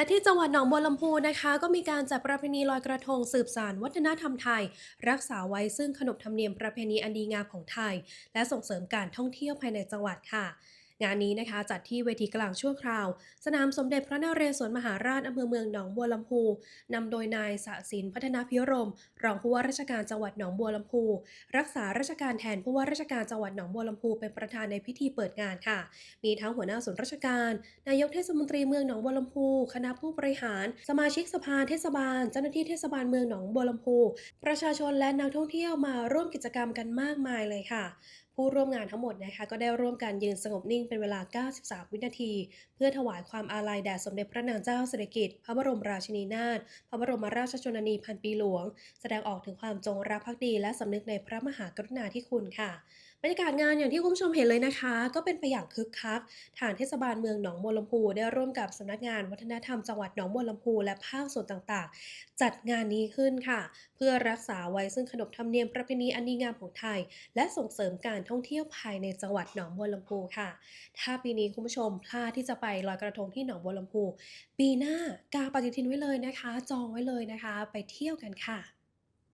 และที่จังหวัดหนองบัวลำพูนะคะ ก็มีการจัดประเพณีลอยกระทงสืบสานวัฒนธรรมไทย รักษาไว้ซึ่งขนบธรรมเนียมประเพณีอันดีงามของไทย และส่งเสริมการท่องเที่ยวภายในจังหวัดค่ะ งานนี้นะคะจัดที่เวทีกลางชั่วคราว สนามสมเด็จพระนเรศวรมหาราชอำเภอเมืองหนองบัวลำพูนำโดยนายสะสินพัฒนาพิรม รองผู้ว่าราชการจังหวัดหนองบัวลำพู รักษาราชการแทนผู้ว่าราชการจังหวัดหนองบัวลำพูเป็นประธานในพิธีเปิดงานค่ะ มีทั้งหัวหน้าส่วนราชการ นายกเทศมนตรีเมืองหนองบัวลำพู คณะผู้บริหาร สมาชิกสภาเทศบาล เจ้าหน้าที่เทศบาลเมืองหนองบัวลำพู ประชาชนและนักท่องเที่ยวมาร่วมกิจกรรมกันมากมายเลยค่ะ ผู้ร่วมงานทั้งหมดนะคะก็ได้ร่วมกันยืนสงบนิ่งเป็นเวลา 93 วินาที เพื่อถวายความอาลัยแด่สมเด็จพระนางเจ้าสิริกิติ์พระบรมราชินีนาถพระบรมราชชนนีพันปีหลวง แสดงออกถึงความจงรักภักดีและสำนึกในพระมหากรุณาธิคุณค่ะบรรยากาศงานอย่างที่คุณผู้ชมเห็นเลยนะคะ ก็เป็นไปอย่างคึกคักทางเทศบาลเมืองหนองบัวลำพูได้ร่วมกับสำนักงานวัฒนธรรมจังหวัดหนองบัวลำพูและภาคส่วนต่างๆ จัดงานนี้ขึ้นค่ะ เพื่อรักษาไว้ซึ่งขนบธรรมเนียมประเพณีอันดีงามของไทย และส่งเสริมการท่องเที่ยวภายในจังหวัดหนองบัวลำพูค่ะ ถ้าปีนี้คุณผู้ชมพลาดที่จะไปลอยกระทงที่หนองบัวลำพู ปีหน้ากาปฏิทินไว้เลยนะคะ จองไว้เลยนะคะ ไปเที่ยวกันค่ะ